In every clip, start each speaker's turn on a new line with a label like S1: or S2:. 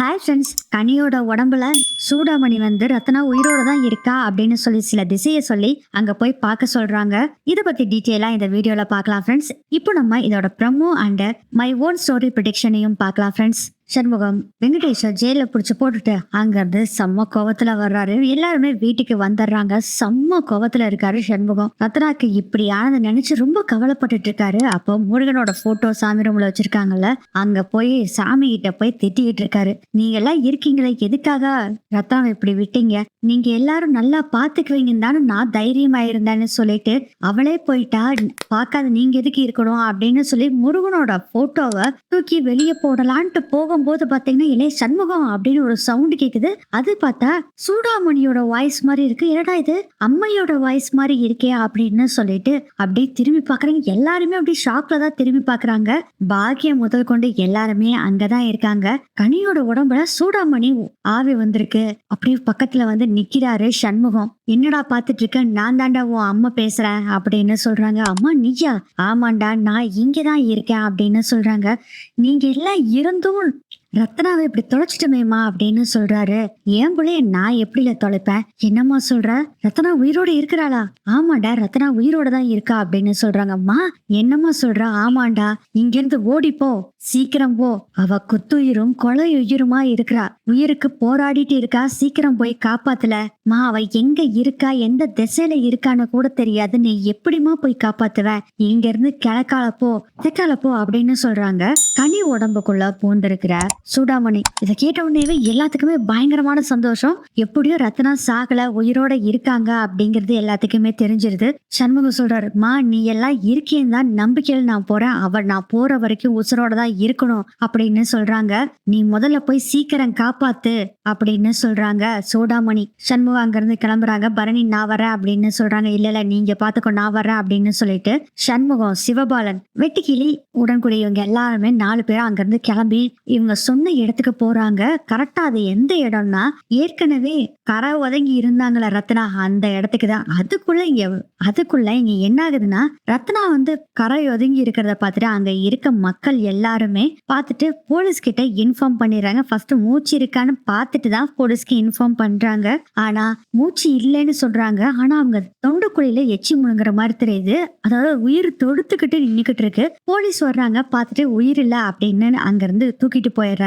S1: Hi friends கனியோட உடம்புல சூடாமணி வந்து ரத்னா உயிரோட தான் இருக்கா அப்படின்னு சொல்லி சில திசையை சொல்லி அங்க போய் பார்க்க சொல்றாங்க. இதை பத்தி டீட்டெயிலா இந்த வீடியோல பார்க்கலாம் ஃப்ரெண்ட்ஸ் இப்போ நம்ம இதோட promo and my own story ப்ரொடெக்ஷனையும் பார்க்கலாம் ஃப்ரெண்ட்ஸ் சண்முகம் வெங்கடேஷை ஜெயில பிடிச்சி போட்டுட்டு அங்கிருந்து செம்ம கோவத்துல வர்றாரு. எல்லாருமே வீட்டுக்கு வந்துடுறாங்க. செம்ம கோவத்துல இருக்காரு சண்முகம். ரத்னாக்கு இப்படி ஆனதை நினைச்சு ரொம்ப கவலைப்பட்டுட்டு இருக்காரு. அப்போ முருகனோட போட்டோ சாமி ரூம்ல வச்சிருக்காங்கல்ல அங்க போய் சாமி கிட்ட போய் திட்டிக்கிட்டு இருக்காரு. நீங்க எல்லாம் இருக்கீங்களே எதுக்காக ரத்னாவை இப்படி விட்டீங்க? நீங்க எல்லாரும் நல்லா பாத்துக்குவீங்கன்னு தானே நான் தைரியமா இருந்தேன்னு சொல்லிட்டு அவளே போயிட்டா பார்க்காத நீங்க எதுக்கு இருக்கணும் அப்படின்னு சொல்லி முருகனோட போட்டோவை தூக்கி வெளியே போடலான்ட்டு போகும்போது பார்த்தீங்கன்னா இளைய சண்முகம் அப்படின்னு ஒரு சவுண்ட் கேட்குது அது பார்த்தா சூடாமணியோட வாய்ஸ் மாதிரி இருக்கு. என்னடா இது? அம்மையோட வாய்ஸ் மாதிரி இருக்கே அப்படின்னு சொல்லிட்டு அப்படியே திரும்பி பார்க்குறாங்க. எல்லாருமே அப்படியே ஷாக்ல தான் திரும்பி பாக்குறாங்க பாக்கியம் முதல் கொண்டு எல்லாருமே அங்கதான் இருக்காங்க. கனியோட உடம்புல சூடாமணி ஆவி வந்திருக்கு. அப்படியே பக்கத்துல வந்து நிக்கிறாரு சண்முகம். என்னடா பாத்துட்டு இருக்க நான் தாண்டா உன் அம்மா பேசுறேன் அப்படின்னு சொல்றாங்க. அம்மா நீயா? ஆமாண்டா நான் இங்கதான் இருக்கேன் அப்படின்னு சொல்றாங்க. நீங்க எல்லாம் இருந்தும் ரத்னாவை இப்படி தொலைச்சிட்டமேமா அப்படின்னு சொல்றாரு. ஏன் பிள்ளைய நான் எப்படில தொலைப்பேன்? என்னம்மா சொல்ற? ரத்னா உயிரோட இருக்கிறாளா? ஆமாண்டா ரத்னா உயிரோட தான் இருக்கா அப்படின்னு சொல்றாங்க. அம்மா என்னம்மா சொல்ற? ஆமாண்டா இங்கிருந்து ஓடிப்போ சீக்கிரம் போ. அவ குத்துயிரும் கொலை உயிருமா இருக்கிறா. உயிருக்கு போராடிட்டு இருக்கா சீக்கிரம் போய் காப்பாத்துல. மா அவ எங்க இருக்கா எந்த திசையில இருக்கான்னு கூட தெரியாது. நீ எப்படிமா போய் காப்பாத்துவ? இங்க இருந்து கிழக்கால போ தெக்கால போ அப்படின்னு சொல்றாங்க. கனி உடம்புக்குள்ள பூந்திருக்கிற சூடாமணி. இதை கேட்ட உடனேவே எல்லாத்துக்குமே பயங்கரமான சந்தோஷம். எப்படியோ ரத்னா சாகல உயிரோட இருக்காங்க அப்படிங்கிறது எல்லாத்துக்குமே தெரிஞ்சிருது. சண்முகம் சொல்றாரு மா நீ எல்லாம் இருக்கேன்னு தான் நம்பிக்கையில் நான் போறேன். அவர் நான் போற வரைக்கும் உசுரோட தான் இருக்கணும் அப்படின்னு சொல்றாங்க. நீ முதல்ல போய் சீக்கிரம் காப்பாத்து அப்படின்னு சொல்றாங்க சூடாமணி. சண்முகம் அங்கிருந்து கிளம்புறாங்க. பரணி நான் வரேன் அப்படின்னு சொல்றாங்க. இல்ல இல்ல நீங்க பாத்துக்கோ நான் வரேன் அப்படின்னு சொல்லிட்டு சண்முகம் சிவபாலன் வெட்டுக்கிளி உடன்குடியவங்க எல்லாருமே நாலு பேரும் அங்கிருந்து கிளம்பி இவங்க சொன்ன இடத்துக்கு போறாங்க. கரெக்டா அது எந்த இடம்னா ஏற்கனவே கரை ஒதுங்கி இருந்தாங்களா ரத்னா அந்த இடத்துக்கு தான். அதுக்குள்ள இங்க அதுக்குள்ள இங்க என்ன ஆகுதுன்னா ரத்னா வந்து கரை ஒதுங்கி இருக்கிறத பார்த்துட்டு அங்க இருக்க மக்கள் எல்லாருமே பார்த்துட்டு போலீஸ் கிட்ட இன்ஃபார்ம் பண்ணிடுறாங்க. ஃபர்ஸ்ட் மூச்சு இருக்கான்னு பார்த்துட்டு தான் போலீஸ்க்கு இன்ஃபார்ம் பண்றாங்க. ஆனா மூச்சு இல்லைன்னு சொல்றாங்க. ஆனா அவங்க தொண்டைக்குழியில எச்சி முழுங்குற மாதிரி தெரியுது. அதாவது உயிர் தொடுத்துக்கிட்டு நின்றுக்கிட்டு இருக்கு. போலீஸ் வர்றாங்க. பார்த்துட்டு உயிர் இல்ல அப்படின்னு அங்க இருந்து தூக்கிட்டு போயிடுறாங்க.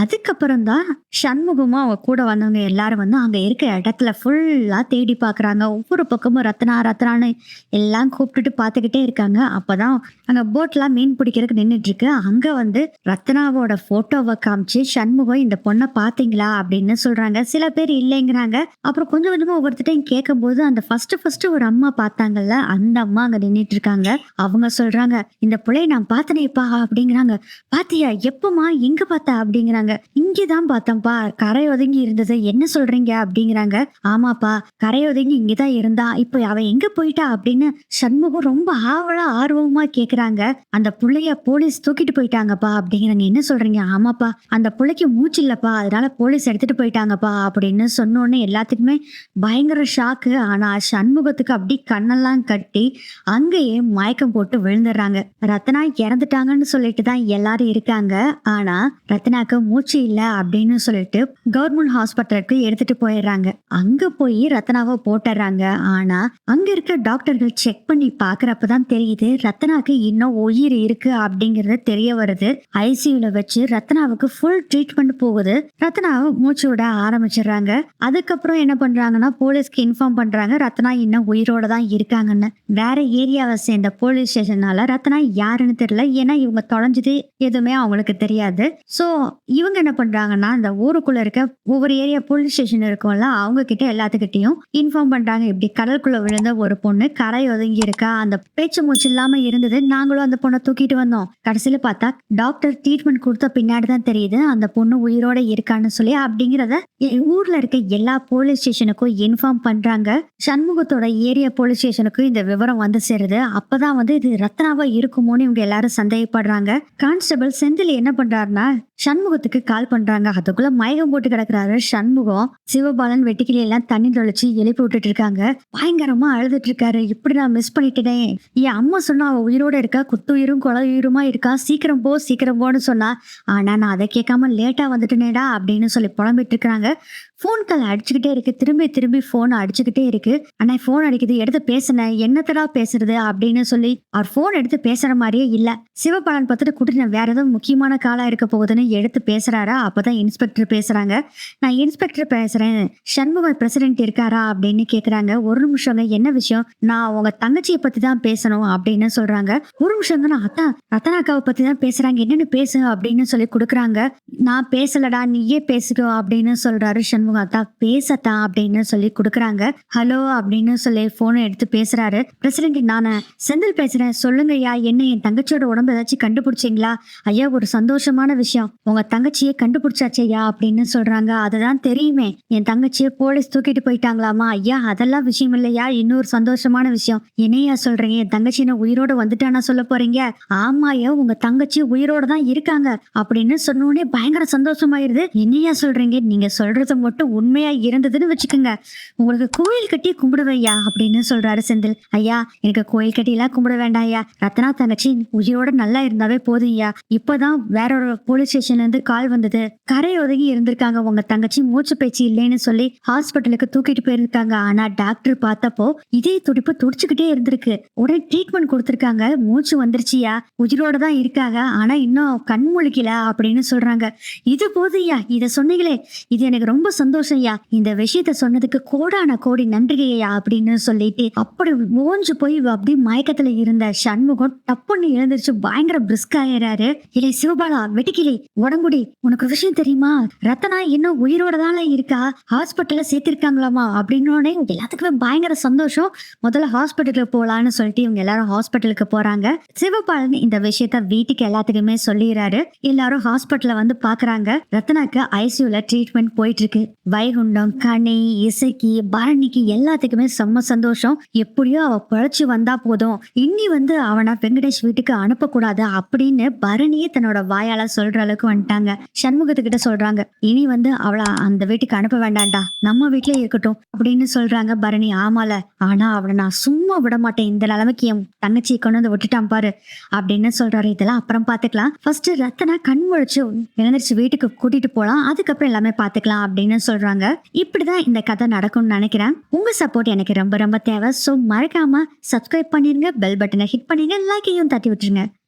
S1: அதுக்கப்புறம் தான் சண்முகமும் அவங்க கூட வந்தவங்க எல்லாரும் வந்து அங்க இருக்க இடத்துல ஃபுல்லா தேடி பாக்குறாங்க. ஒவ்வொரு பக்கமும் ரத்னா ரத்னான்னு எல்லாம் கூப்பிட்டுட்டு பாத்துக்கிட்டே இருக்காங்க. அப்பதான் அங்க போட்லாம் மீன் பிடிக்கிறதுக்கு நின்றுட்டு இருக்கு அங்க வந்து ரத்னாவோட போட்டோவை காமிச்சு சண்முகம் இந்த பொண்ணை பாத்தீங்களா அப்படின்னு சொல்றாங்க. சில பேர் இல்லைங்கிறாங்க. அப்புறம் கொஞ்சம் கொஞ்சமா ஒவ்வொருத்தையும் கேட்கும்போது அந்த ஃபர்ஸ்ட் ஃபர்ஸ்ட் ஒரு அம்மா பார்த்தாங்கல்ல அந்த அம்மா அங்க நின்றுட்டு இருக்காங்க அவங்க சொல்றாங்க இந்த பிள்ளைய நான் பார்த்தனேப்பா அப்படிங்கிறாங்க. பாத்தியா எப்பமா எங்க பார்த்த அப்படிங்கிறாங்க. இங்கதான் பார்த்தேன்ப்பா கரை ஒதுங்கி இருந்தது என்ன சொல்றீங்க? அப்படிங்கிறாங்க. ஆமாப்பா கரை ஒதுங்கி இங்கதான் இருந்தா இப்போ அவ எங்க போயிட்டா? அப்படின்னு சண்முகம் ரொம்ப ஆவலா ஆர்வமா கேக்குறாங்க. அந்த புள்ளைய போலீஸ் தூக்கிட்டு போயிட்டாங்கப்பா அப்படிங்கிறாங்க. என்ன சொல்றீங்க? ஆமாப்பா அந்த புள்ளைக்கு மூச்சு இல்லப்பா அதனால போலீஸ் எடுத்துட்டு போயிட்டாங்கப்பா அப்படின்னு சொன்னோடனே எல்லாத்துக்குமே பயங்கர ஷாக்கு ஆனா சண்முகத்துக்கு அப்படி கண்ணெல்லாம் கட்டி அங்கேயே மயக்கம் போட்டு விழுந்துடுறாங்க. ரத்னா இறந்துட்டாங்கன்னு சொல்லிட்டு தான் எல்லாரும் இருக்காங்க. ஆனா ரத்னாக்கு மூச்சு இல்லை அப்படின்னு சொல்லிட்டு கவர்மெண்ட் ஹாஸ்பிட்டலுக்கு எடுத்துட்டு போயிடுறாங்க. அங்க போய் ரத்னாவை போட்டுறாங்க ஆனா அங்க இருக்க டாக்டர்கள் செக் பண்ணி பாக்குறப்பதான் தெரியுது ரத்னாக்கு இன்னும் உயிர் இருக்கு அப்படிங்கறது தெரிய வருது. ஐசியூல வச்சு ரத்னாவுக்கு ஃபுல் ட்ரீட்மெண்ட் போகுது. ரத்னாவை மூச்சு விட ஆரம்பிச்சிடுறாங்க. அதுக்கப்புறம் என்ன பண்றாங்கன்னா போலீஸ்க்கு இன்ஃபார்ம் பண்றாங்க ரத்னா இன்னும் உயிரோட தான் இருக்காங்கன்னு. வேற ஏரியாவை சேர்ந்த போலீஸ் ஸ்டேஷனால ரத்னா யாருன்னு தெரியல. ஏன்னா இவங்க தொலைஞ்சது எதுவுமே அவங்களுக்கு தெரியாது. ஸோ இவங்க என்ன பண்றாங்கன்னா அந்த ஊருக்குள்ள இருக்க ஒவ்வொரு ஏரியா போலீஸ் ஸ்டேஷன் இருக்கும்ல அவங்க கிட்ட எல்லாத்துக்கிட்டையும் இன்ஃபார்ம் பண்றாங்க. இப்படி கடலுக்குள்ள விழுந்த ஒரு பொண்ணு கரை ஒதுங்கி இருக்கா அந்த பேச்சு மூச்சு இல்லாம இருந்தது நாங்களும் அந்த பொண்ணை தூக்கிட்டு வந்தோம். கடைசியில பார்த்தா டாக்டர் ட்ரீட்மெண்ட் கொடுத்த பின்னாடி தான் தெரியுது அந்த பொண்ணு உயிரோட இருக்கான்னு சொல்லி அப்படிங்கிறத எ- ஊர்ல இருக்க எல்லா போலீஸ் ஸ்டேஷனுக்கும் இன்ஃபார்ம் பண்றாங்க. சண்முகத்தோட ஏரியா போலீஸ் ஸ்டேஷனுக்கும் இந்த விவரம் வந்து சேருது. அப்பதான் வந்து இது ரத்னாவா இருக்குமோன்னு இவங்க எல்லாரும் சந்தேகப்படுறாங்க. கான்ஸ்டபிள் செந்தில் என்ன பண்றாருன்னா சண்முகத்துக்கு கால் பண்றாங்க. அதுக்குள்ள மயக்கம் போட்டு கிடக்குறாரு சண்முகம். சிவபாலன் வெட்டிக்கிளி எல்லாம் தண்ணி தொலைச்சு எழுப்பி விட்டுட்டு இருக்காங்க. பயங்கரமா அழுதுட்டு இருக்காரு. இப்படி நான் மிஸ் பண்ணிட்டேனே. என் அம்மா சொன்னா அவ உயிரோட இருக்கா? குத்துயிரும் கொலை உயிருமா இருக்கா? சீக்கிரம் போ சீக்கிரம் போன்னு சொன்னா. ஆனா நான் அதை கேட்காம லேட்டா வந்துட்டேனேடா அப்படின்னு சொல்லி புலம்பிட்டு இருக்காங்க. ஃபோன் கால் அடிச்சுக்கிட்டே இருக்கு. திரும்பி திரும்பி ஃபோன் அடிச்சுக்கிட்டே இருக்கு. ஆனா ஃபோன் அடிக்குது. எடுத்து பேசுனேன். என்னத்தடா பேசுறது அப்படின்னு சொல்லி அவர் ஃபோன் எடுத்து பேசுற மாதிரியே இல்ல. சிவபாலன் பார்த்துட்டு கூட்டின வேற ஏதோ முக்கியமான காலா இருக்க போகுதுன்னு எடுத்து பேசுறாரா? அப்பதான் இன்ஸ்பெக்டர் பேசுறாங்க. நான் இன்ஸ்பெக்டர் பேசுறேன். சண்முக பிரசிடென்ட் இருக்காரா அப்படின்னு கேக்குறாங்க. ஒரு நிமிஷங்க. என்ன விஷயம்? நான் உங்க தங்கச்சியை பத்தி தான் பேசணும் அப்படின்னு சொல்றாங்க. ஒரு நிமிஷங்க. நான் அத்தா ரத்தனாக்காவை பத்தி தான் பேசுறாங்க. என்னன்னு பேசு அப்படின்னு சொல்லி கொடுக்குறாங்க. நான் பேசலடா. நீயே பேசுக அப்படின்னு சொல்றாரு சண்முகம். அத்தா பேசத்தா அப்படின்னு சொல்லி கொடுக்குறாங்க. ஹலோ அப்படின்னு சொல்லி போனை எடுத்து பேசுறாரு. பிரசிடென்ட் நானு செந்தில் பேசுறேன். சொல்லுங்க ஐயா என்ன என் தங்கச்சியோட உடம்பு ஏதாச்சும் கண்டுபிடிச்சிங்களா? ஐயா ஒரு சந்தோஷமான விஷயம். உங்க தங்கச்சியை கண்டுபிடிச்சாச்சு ஐயா அப்படின்னு சொல்றாங்க. அதுதான் தெரியுமே. என் தங்கச்சியை போலீஸ் தூக்கிட்டு போயிட்டாங்களாமா? ஐயா அதெல்லாம் விஷயம் இல்லையா? இன்னொரு சந்தோஷமான விஷயம். என்னையா சொல்றீங்க? என் தங்கச்சி உயிரோட வந்துட்டானா சொல்ல போறீங்க? ஆமாயா உங்க தங்கச்சி உயிரோட தான் இருக்காங்க அப்படின்னு சொன்ன உடனே பயங்கர சந்தோஷமாயிருது. என்னையா சொல்றீங்க? நீங்க சொல்றது மட்டும் உண்மையா இருந்ததுன்னு வச்சுக்கோங்க. உங்களுக்கு கோயில் கட்டி கும்பிடுவையா அப்படின்னு சொல்றாரு செந்தில். ஐயா எனக்கு கோயில் கட்டி எல்லாம் கும்பிட வேண்டாம் ஐயா ரத்னா தங்கச்சி உயிரோட நல்லா இருந்தாவே போதும் ஐயா இப்பதான் வேற ஒரு போலீஸ் ஸ்டேஷன்ல இருந்து கால் வந்தது. கரை ஒதுங்கி இருந்திருக்காங்க உங்க தங்கச்சி. மூச்சு பேச்சு இல்லைன்னு சொல்லி ஹாஸ்பிட்டலுக்கு தூக்கிட்டு போயிருக்காங்க. ஆனா டாக்டர் பார்த்தப்போ இதே துடிப்பு துடிச்சுக்கிட்டே இருந்திருக்கு. உடனே ட்ரீட்மெண்ட் கொடுத்துருக்காங்க. மூச்சு வந்துருச்சியா? உயிரோட தான் இருக்காங்க. ஆனா இன்னும் கண் முழிக்கல அப்படின்னு சொல்றாங்க. இது போதுயா இத சொன்னீங்களே. இது எனக்கு ரொம்ப சந்தோஷம் ஐயா. இந்த விஷயத்த சொன்னதுக்கு கோடான கோடி நன்றிகையா அப்படின்னு சொல்லிட்டு அப்படி ஓஞ்சு போய் அப்படியே மயக்கத்துல இருந்த சண்முகம் டப்புன்னு எழுந்திருச்சு பயங்கர பிரிஸ்க் ஆயிடுறாரு இல்லை சிவபாலா வெட்டிக்கிளி உடம்புடி. உனக்கு விஷயம் தெரியுமா? ரத்தனா இன்னும் உயிரோட தானே இருக்கா? ஹாஸ்பிட்டல்ல சேர்த்திருக்காங்களாமா? அப்படின்னோடனே எல்லாத்துக்குமே பயங்கர சந்தோஷம். முதல்ல ஹாஸ்பிட்டலுக்கு போகலான்னு சொல்லிட்டு இவங்க எல்லாரும் ஹாஸ்பிட்டலுக்கு போறாங்க. சிவபாலன் இந்த விஷயத்த வீட்டுக்கு எல்லாத்துக்குமே சொல்லிடுறாரு. எல்லாரும் ஹாஸ்பிட்டல்ல வந்து பாக்குறாங்க. ரத்னாக்கு ஐசியூல ட்ரீட்மெண்ட் போயிட்டு இருக்கு. வைகுண்டம் கனி இசைக்கு பரணிக்கு எல்லாத்துக்குமே செம்ம சந்தோஷம். எப்படியோ அவ பிழைச்சி வந்தா போதும். இன்னி வந்து அவனை வெங்கடேஷ் வீட்டுக்கு அனுப்பக்கூடாது அப்படின்னு பரணியே தன்னோட வாயால சொல்ற அளவுக்கு வந்துட்டாங்க. சண்முகத்துக்கிட்ட சொல்றாங்க. இனி வந்து அவளை அந்த வீட்டுக்கு அனுப்ப வேண்டாம்டா. நம்ம வீட்லயே இருக்கட்டும் அப்படின்னு சொல்றாங்க பரணி. ஆமால. ஆனா அவளை நான் சும்மா விட மாட்டேன். இந்த நிலைமைக்கு என் தங்கச்சியை கொண்டு வந்து விட்டுட்டான் பாரு அப்படின்னு சொல்றாரு. இதெல்லாம் அப்புறம் பாத்துக்கலாம். ஃபர்ஸ்ட் ரத்தனா கண் முழிச்சு எழுந்திரிச்சு வீட்டுக்கு கூட்டிட்டு போலாம். அதுக்கப்புறம் எல்லாமே பாத்துக்கலாம் அப்படின்னு சொல்றாங்க. இப்படிதான் இந்த கதை நடக்கும்னு நினைக்கிறேன். உங்க சப்போர்ட் எனக்கு ரொம்ப ரொம்ப தேவை. ஸோ மறக்காம சப்ஸ்கிரைப் பண்ணிருங்க பெல் பட்டனை ஹிட் பண்ணிருங்க லைக்கையும் தட்டி விட்டுருங்க.